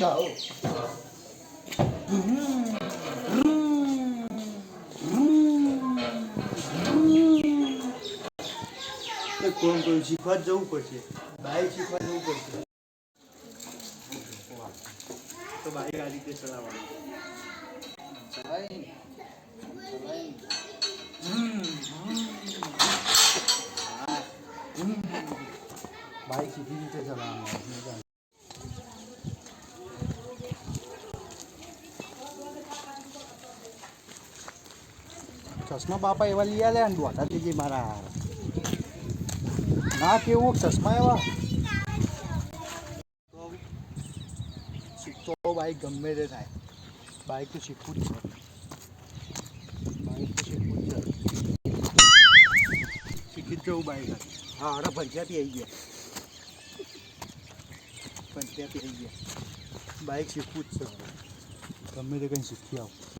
જાઓ એક કોમ કરું શીખવા જ જવું પડશે બાઈક શીખવા જવું પડશે તો બાઈક આ રીતે ચલાવવાનું ચલાવીને બાઈક સીધી રીતે ચલાવવાનું ચશ્મા બાપા એવા લઈ આવ્યા ને દોઢા થઈ મારા. ના કેવું ચશ્મા એવા? શીખતો બાઈક ગમે તે થાય. બાઈક તો શીખવું જ બાઈક તો શીખવું જ શીખી જ જવું બાઈક. હા, અરે પંચાયતી આવી ગયા. પંચાયતી આવી ગયા. બાઈક શીખવું જ છે. ગમે તે કંઈ શીખી આવું.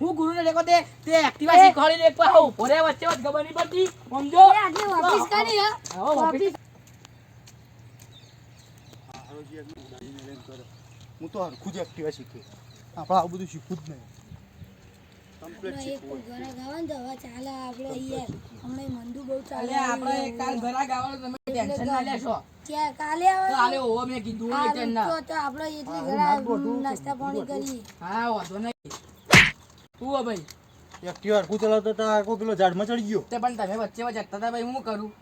હું ગુરુને દેખો તે તે એક્ટિવા શીખવાડી દે પણ ઊભો રહે વચ્ચે વચ્ચે ખબર નહીં પડતી. સમજો? ઓફિસ કરી ઓફિસ. હું તો હરખું જ એક્ટિવા શીખી. આપણે આવું બધું શીખવું જ નહીં. કમ્પ્લીટ આપણે એક શીખવું ઘરે ગાવાનું તો હવે ચાલે આપણે યાર. હમણાં મંદુ બહુ ચાલે આપણે કાલ ઘરા ગાવાનું તમે ટેન્શન ના લેશો. ક્યાં કાલે આવે? આલે ઓવો મેં કીધું હોય ટેન્શન ના. તો તો આપણે એટલી હારું, ઘણા નાખ બધું, નાસ્તા પાણી કરી હા વાંધો નહીં. તું ભાઈ. એક્ટિવા હરખું ચલાવતા હતા આખો પેલો ઝાડમાં ચડી ગયો. તે પણ તમે વચ્ચે વચ્ચે હતા ભાઈ હું કરું?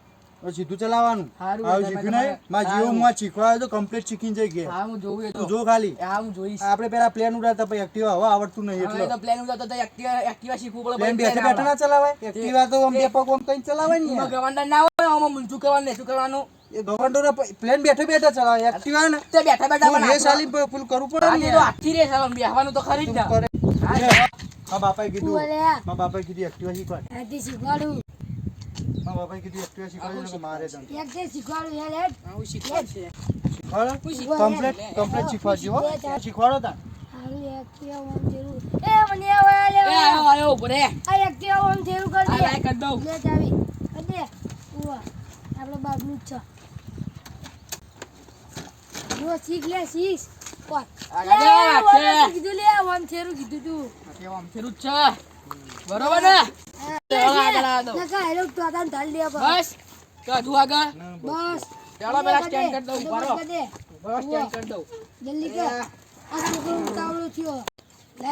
સીધું ચલાવવાનું. સારું શીખ્યું નહીં. મારા હારું. જીવનમાં શીખવા તો કમ્પ્લીટ શીખી જઈ ગયા. હા હું જોઉં તું. જો ખાલી. હા હું જોઈશ. આપણે પેલા પ્લેન ઉડાડતા પછી એક્ટિવા હવે આવડતું નહીં એટલે. તો પ્લેન ઉડાડતા તો એક્ટિવા એક્ટિવા શીખવું પડે પ્લેન બેઠે બેઠા ના ચલાવાય? એક્ટિવા તો આમ બે પગ આમ કઈ ચલાવાય નહીં ગવાંડા ના હોય આમાં મૂંઝું કરવાનું શું કરવાનું? એ ગવર્નર પ્લેન બેઠે બેઠા ચલાવાય. એક્ટિવા ને? તે બેઠા બેઠા પણ આલી પ- કરવું પડે ને તો આખી રે આવે, બેહવાનું તો ખરી જ ના. કરે. હા, બાપાએ કીધું. મા બાપાએ કીધું એક્ટિવા શીખવાડ. હાથી શીખવાડું. મારા બાપાએ કીધું એક્ટિવા શીખવાડ એટલે મારે તને એક શીખવાડું યાર હેડ. આવું શીખવાડશે. શીખવાડો કમ્પ્લીટ કમ્પ્લીટ શીખવાડજો હો. તા. બરોબર ને? બસ. હજુ આગળ. બસ. ચાલો પેલા સ્ટેન્ડ કરી દઉં દે બસ સ્ટેન્ડ કરી દઉં. જલ્દી કર. આ છોકરો ઉતાવળો થયો.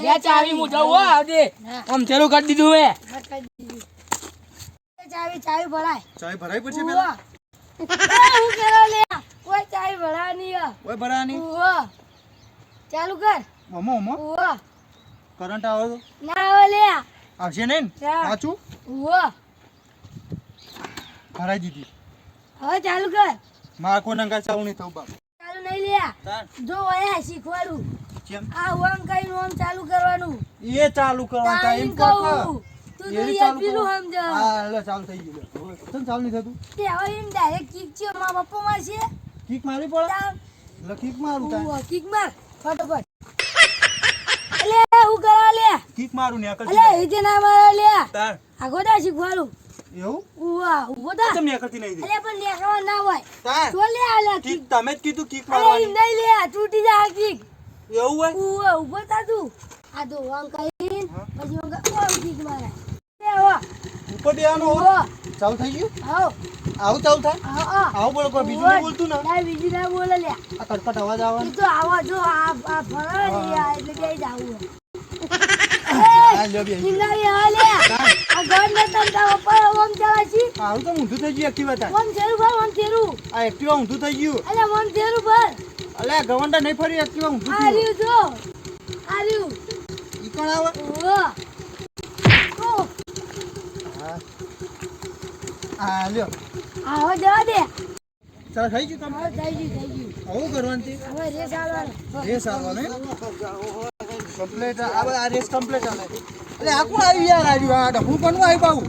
લે ચાવી હું જઉં હો આવજે. આમ ફેરું કરી દીધું મેં કરી દીધી. એ ચાવી ચાવી ભરાય. ચાય ભરાઈ પછી પેલા હું કરો લે? કોઈ ચાવી ભરાવાની ઓય ભરાની ઉવા ચાલુ કર. મમો મમો ઉવા કરંટ આવે ના આવે લે. આવશે નહીં. સાચું ઓ ભરાઈ દીધી. હવે ચાલુ કર. મારા કોઈ નંગા ચાલુ નહીં થવું બાપ. ચાલુ નહીં લે તાર. જો આયા શીખવાડું કેમ? આ ઓમ કઈ ઓમ ચાલુ કરવાનું. એ ચાલુ કરવાનું ટાઈમ કહું. તું તો એ પેલું સમજ. હા લે ચાલુ થઈ ગયું. લે. હવે ચાલુ નહીં થતું? તે હવે એમ ડાયરેક્ટ કિક છે મારા પપ્પા છે કિક મારી પડે? તાર. કિક મારું તા કિક માર. ફટાફટ. અલે હું કરા લે? કિક મારું ને અલે એ ના મારા લે. તાર. આગો તા શીખવાડું. એવું? ઉવા ઊભો તા કેમ નહીં અલે પણ લેખવા ના હોય. તાર. તો લે આલે કિક તમે જ કીધું કિક મારવાની. નહીં લે તૂટી જા કિક. એવું હોય? ઉવા ઊભો તા. તું આ પછી ક- ઓમ કિક મારે? હો. ઉવા ચાલુ થઈ ગયું? આવો. આવું ચાલુ થાય? આવો આવું કોઈ બીજું નહીં બોલતું ને? ના બીજું ના બોલે લે આ કટકટ અવાજ આવે તો આવા જો આ આ ફરે ને એટલે હા બે ચિલ્લાવી હા લે આ ગોળ ને તમ તારો પર ઓમ ચલાશી હારું તો ઊંધું થઈ ગયું એક્ટિવા તાર ઓમ તેરું ભર ઓમ તેરું આ એક્ટિવા ઊંધું થઈ ગયું. અલે ઓમ તેરું ભર. અલે આ ગવંડા નહીં ફરી એક્ટિવા ઊંધું થયું રહ્યું જો. આ ઈ કોણ આવે ઓહો ઓ હા હા લ્યો. આવો જવા દે. ચાલ થઈ ગયું તમારે થઈ ગયું થઈ ગયું. આવું કરવાનું છે હવે રેસ આવવાનો. રેસ આવવાનો કમ્પ્લીટ આ બધા આ રેસ કમ્પ્લીટ આવે એટલે આ કોણ આવ્યું યાર? આવ્યું આ ડફું કોનું આવ્યું બાઉ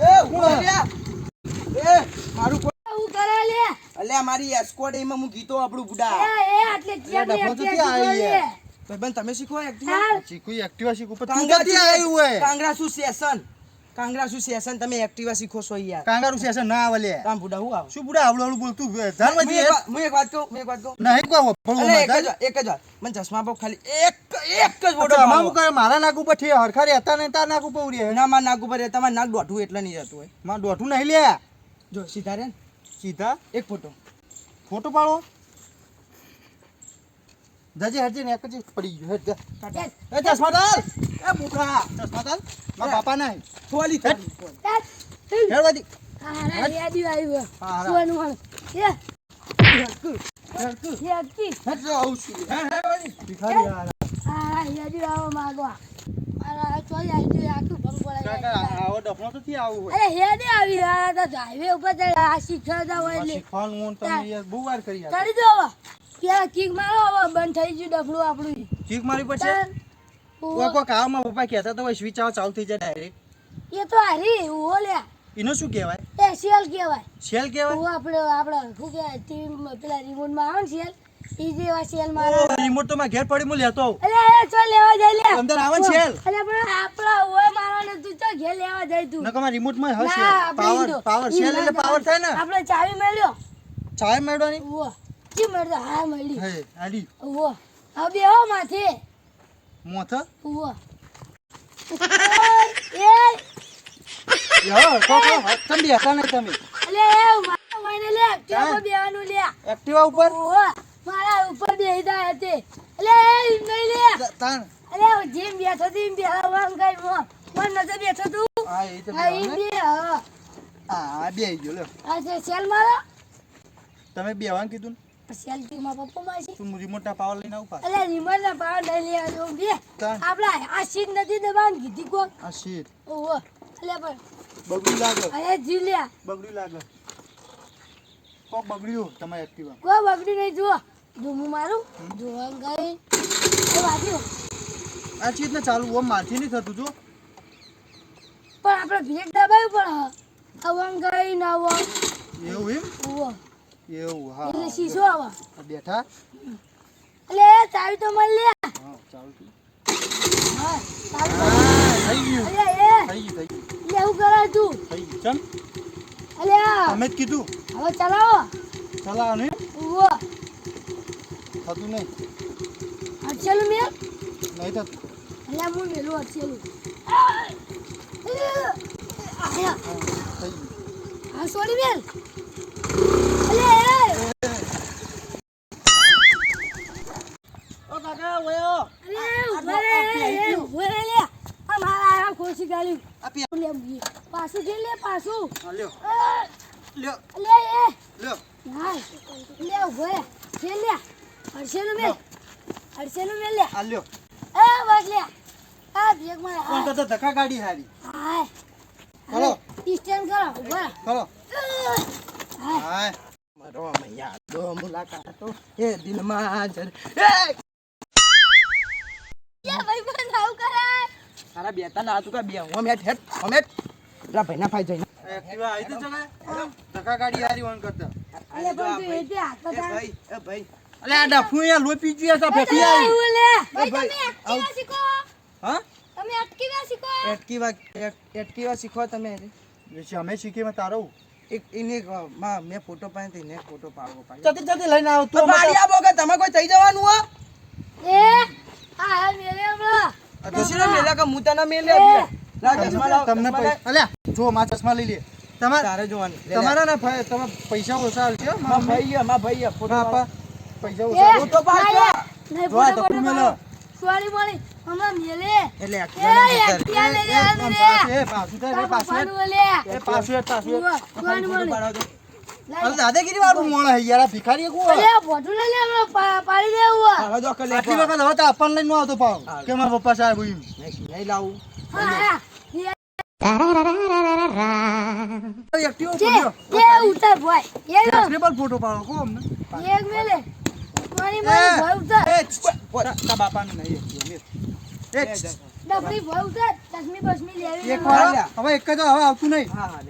એ હું આવ્યા એ મારું કોણ હું કરે લે. અલ્યા મારી એસ્કોટ એમાં હું ગીતો આપણું બુડા. એ એટલે આટલે ચેક તો ક્યાં આવી યાર? ભાઈબંધ તમે શીખો એક્ટિવા શીખું એક્ટિવા શીખું. પણ તું ક્યાંથી આવ્યું હોય કાંગરાસુ સેશન કાંગરાસુ સેશન તમે એક્ટિવા શીખો છો યાર કાંગારું સેશન ના આવે લે તામ બુડા હું આવું? શું બુડા આવડું આવડું બોલતું ધારમાંથી વાત- હું એક વાત કહું હું એક વાત કહું. નહીં કહો પડવું એક જ. એક જ વાત મને ચશ્મા બહુ ખાલી એક એક જ બોડો હું કરે? મારા નાક ઉપરથી હરખા રહેતા નહીં તાર નાક ઉપર ઉડી ના મારા નાક ઉપર તમારે નાક દોઢું એટલે નહીં જતું હોય. માં દોઢું નહીં લે. જો સીધા રે સીધા? એક ફોટો. ફોટો પાડો. જજે હરજે ને એક જ પડી ગયો. હેડ જા. ચાલ એ ચશ્મા તાલ એ બુકા ચશ્મા તાલ મારા બાપા ના થોલી. થોલી ચાલ હેડ વાદી હા રેડી આવ્યું હા, હા. સુવાનું વાળું એ આવું છું. હેડ હેડ ભિખારી યાર હા રેડી આવો માગવા. મારા ચોરી આવી ગયું આખું ભંગ કાકા આવો ડફનો તો થી આવું અરે હેડે આવી. આ તો હાઈવે ઉપર ચડે આ શીખવાડતા હોય એટલે. શીખવાનું હું તમે યાર બહુ વાર કરી દો ત્યાં કિક મારો હવે બંધ થઈ ગયું ડફલું આપણું. ચીક મારી પડશે? ચાલ. કોઈ કોઈ કામમાં પપ્પા કહેતા તો સ્વિચ આવ ચાલુ થઈ જાય ડાયરેક્ટ એ તો હારી ઓ લ્યા. એનો શું કહેવાય? એ સેલ કહેવાય. સેલ કહેવાય? હું આપણે આપણે શું કહેવાય ટીવી પેલા રિમોટમાં આવે ને સેલ એ જેવા સેલ મારા ઓ, રિમોટ તો માં ઘેર પડી મુ લેતો આવું. અલે એ ચો લેવા જાય લે. અંદર આવે ને સેલ અલે પણ આપણા ઓય મારવાનો તું ચો ઘેર લેવા જાય તું. નકર રિમોટમાં હશે. પાવર પાવર સેલ એટલે પાવર થાય ને. આપણે ચાવી મેળ્યો. ચાવી મેળવાની? ઉવો કી મળ્યો હા મળી. હે આડી ઉવો. હવે બેહો માથે. મોથ? ઓ એ. યો કો કો તમે બેઠા નહીં તમે. અલે એ મારા લે એક્ટિવા બેવાનું લે. એક્ટિવા ઉપર? ઓ મારા ઉપર બેહી દા હતી અલે એ નહીં લે. તાણ. અલે જીમ બેઠો તેમ બેહવાનું કઈ મો. મન નતો બેઠો તું. હા એ હા. બે હા. હા બે ગયો આ સેલ મારા? તમે બેવાનું કીધું ને? સેલ ટી માં પપ્પા માસી તું રિમોટ ના પાવર લઈને આવ પાછો. અલે રિમોટ ના પાવર લઈ લે આજો બે. આપડા આ સીટ નથી દબાણ કીધી કો આ સીટ ઓહો અલે પણ બગડી લાગે. અરે જીલ્યા બગડી લાગે. કો બગડ્યું? તમારે એક્ટિવા કો બગડી નહીં જુઓ. ધૂમું મારું જોવા ગઈ એ વાગ્યું આ ચીજ ને ચાલુ ઓમ મારથી નહીં થતું જો. પણ આપણે ભેગ દબાવ્યું પણ અવંગ ગઈ ન એવું એમ? ઓહો. એવું હા એટલે. શીશો આવા. બેઠા. એટલે ચાવી તો મળી લે. હા ચાલુ હા ચાવી હા, થઈ ગયું. થઈ ગયું થઈ ગયું. એટલે એવું કરે તું. થઈ ગયું. ચમ અલે અમે જ કીધું. હવે ચલાવો. ચલાવો ને ઓ થતું નહીં. અડસેલું મેલ નહીં થતું. એટલે હું મેલું આ થઈ ગયું. હા સોરી મેલ. કાકા વયો અરે ઊભા રે લે. આ મારા આ ખોસી ગાલી. આ પી લે. પાછું કે લે પાછું. લ્યો. લ્યો. લે એ. લ્યો. હા લે ઊભો રે. કે લે. અડસેલું મેલ. અડસેલું મેલ લે. આ લ્યો. એ બસ લે. આ બ્રેક મારે કોણ કરતા ધક્કા ગાડી હારી. હાય. હલો. સ્ટેન્ડ કરો ઊભા હાય. હાય. મારો મૈયા દો મુલાકાતો એ દિલમાં જર તારા બેતા ના તું કા બે હું મેટ હેટ હું એટલા પેલા ભાઈના ફાઈ જઈને. એક્ટિવા આવી તો ચલે ધક્કા ગાડી હારી ઓન કરતા. અલે પણ તું એતે હાથ એ ભાઈ એ ભાઈ. અલે આ ડફું યાર લોહી પી ગયું તા ફેંકી આવી. લે. ભાઈ તમે એક્ટિવા શીખો. હા? તમે એક્ટિવા શીખો. એક્ટિવા એક્ટિવા શીખો તમે. અમે શીખી મે તારો. એક એને અ, માં મેં ફોટો પાડ્યો તેને ફોટો પાડવો પાડ્યો. જતી જતી લઈને આવ. તો પાડી આપો કે તમે કોઈ થઈ જવાનું હો? એ આ હા મેરે હમણાં. દોશીનો મેલે કે હું તને મેલે એ. લાવ ચશ્મા લાવ તમને અલ્યા જો માં ચશ્મા લઈ લે તમારે તારે જોવાનું. લે, લે. તમારા ના ભાઈ તમે પૈસા ઓછા આવશે માં ભાઈ. માં ભાઈ ફોટો હા પૈસા ઓછા પાડ ના લે. જા. નહીં જો આ ફોટો મેલો. સોરી મોરી હમણાં મેલે. એટલે એ એક્ટિવા એક્ટિવા લઈ લે, એ, લે. પાછું પાછું પાછું પાછું પાછું. અરે દાદાગીરી વાળું મોણ હે યાર ભિખારી કો અરે આ લઈ લે, હમણાં પાડી દે ઉવ્વ. આટલી વખત હવે તો આપણ લઈને ન આવતો પાવ. કે મારા પપ્પા સાહેબ હું નહીં લાવું. હા, હા. એક્ટિવો જે, પડ્યો. જે. ઉતાર ભાઈ. એ લો, ફોટો પાડો કો અમને. એક મેલે. મારી મારી ભાઈ ઉતાર. એ, તા- તા બાપાને નહીં એ, ડબલી ભાઈ ઉતાર. ચશ્મી બસમી લેવી એક વાર હવે એક જ હવે આવતું નહીં. હા હા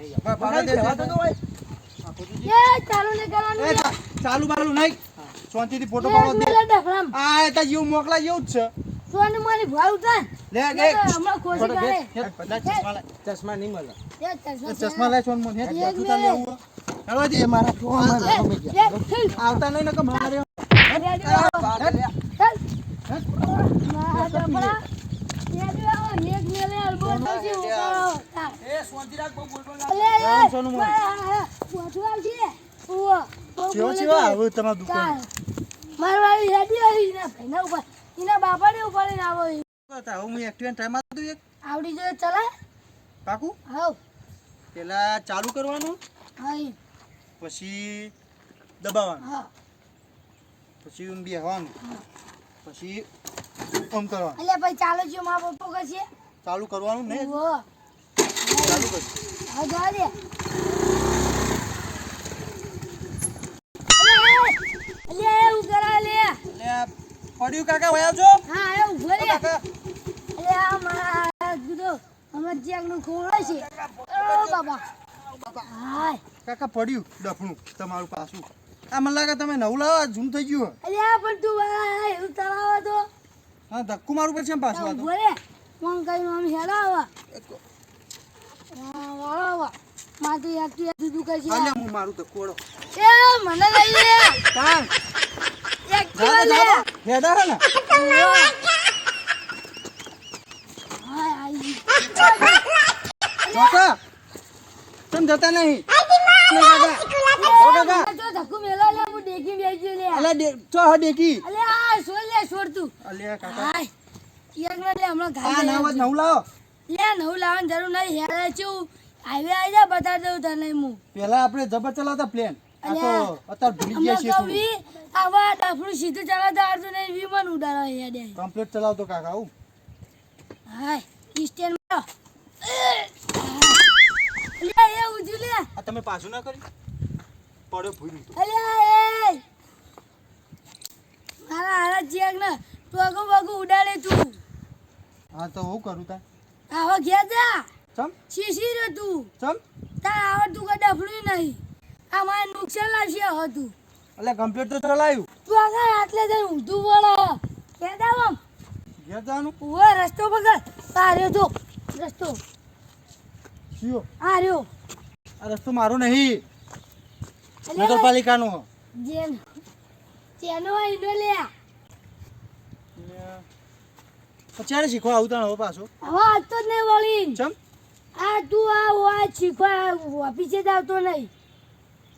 ચાલુ ને કરવાનું. એ, લે. ચા- ચાલુ બાલુ નહીં. શાંતિથી ફોટો એક પાડો દે આ એ તો જેવું મોકલા જેવું જ છે. સોની મારી ભાઈ ઉતાર. લે લે. તો હમણાં ખોસી ફોટો પેલા ચશ્મા નહીં મળે. ચશ્મા લે સોન મોન હે એક તાર લેવું ચાલો જે મારા ફોનમાં ગમે ગયા. આવતા નહીં ને કે મારે શાંતિ રાખ બહુ સોનું બોધું આવશે. ચેવો ચેવો. આવે તમારું દુકાન ચાલ. વાળી રેડી આવી. એના ભાઈના ઉપર એના બાપાને ઉપાડીને આવો એ. હવે હું એક્ટિવા ટાઈમ આપું એક આવડી જો ચલાય પાકું હાઉ પેલા ચાલુ કરવાનું હા પછી દબાવવાનું હા પછી ઊમ બેહવાનું પછી ઓમ કરવાનું એટલે ભાઈ ચાલો જો મા પપ્પો કશે ચાલુ કરવાનું ને. ચાલુ કર હા જવા દે અલે, એ, એવું કરા લે એટલે આ પડ્યું કાકા વયા છો હા એ ઊભો રે. અલે આ મારા કીધું હમણાં જેકનું ખોળે છે. ઓ બાબા. હાય. કાકા પડ્યું ડફણું તમારું પાછું. આ મને લાગે તમે નવું લાવો જૂન થઈ ગયું અલે પણ તું ભાઈ એવું તળાવ તો. હા ધક્કું મારું પડશે પાછું આ ઊભો રે. મન કઈ આમ હેડાવા હું મારું તો કોડો એ મને લઈ લે. કાં એક લે. હેડા હે ને. કાકા તમે જતા નહીં? લે કાકા ઓ કાકા મને તો મેલા લે હું બેસી લે. ચો દેખી અલે આ છોડ લે છોડ તું. અલે કાકા. હાય. એક ને લે હમણાં આ ઘાલ નાવ જ નવું લાવો. લે નવું લાવવાની જરૂર નહીં હેરા છું. હાઈવે આવી જા બતાવી દઉં તને હું. પેલા આપણે જબર ચલાવતા પ્લેન ગયા કમ્પ્લીટ ચલાવતો કાકા આવું. હાય સ્ટેન્ડ લે એ ઉજુ લે આ તમે પાછું ના કરી પડ્યો ભૂલ્યું તું અલે એ. મારા હારા ચેક ને ટોગો બગો ઉડાડે તું. હા તો હું કરું તા આવા ઘેર જા. ચમ? શીશી રે તું. ચમ? તાર આવડતું કઈ ડફડું નહીં. આ મારે નુકસાન લાવશે હતું એટલે કમ્પ્યુટર ચલાવ્યું. તું આગળ આટલે જઈને ઊંધું બોલો. કેદા આમ? ઘેર જવાનું? ઊભો રસ્તો પકડ. આર્યો જો રસ્તો. કયો આર્યો આ રસ્તો મારો નહીં. નગરપાલિકાનો. જેન જેનો ઈનો લે પછી શીખવા આવું તાણ હવે પાછો. હવે આજ તો જ નહીં વળી. ચમ? આ તું આ આ શીખવા ઓફિસે જ આવતો નહીં.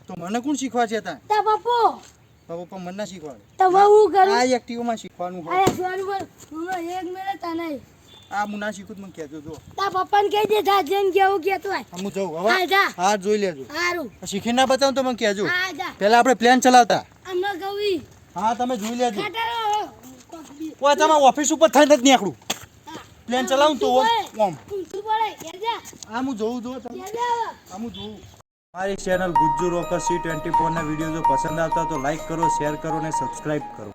તો મને કોણ શીખવા છે તા તા પપ્પો તો પપ્પા મને ના શીખવાડે તો હું કરું આ એક્ટિવમાં શીખવાનું હોય. આ સોનું પર હું એક મિનિટ તને. આ હું ના શીખું તો મને કહેજો જો. તા પપ્પાને કહી દે જા જેન કેવું કેતો હોય. હું જઉં. હા જા. હા જોઈ લેજો. સારું શીખી ના બતાવું તો મને કહેજો. હા જા. પેલા આપણે પ્લેન ચલાવતા. અમે ગવી હા તમે જોઈ લેજો. ખાટારો તમે ઓફિસ ઉપર થઈને જ નીકળું. પ્લેન ચલાવું તો ઓમ. આ હું જોઉં જો. આ હું જોઉં. મારી channel Gujju rocker C twenty ફોરના video જો પસંદ આવતા તો લાઈક કરો, શેર કરો અને સબસ્ક્રાઈબ કરો.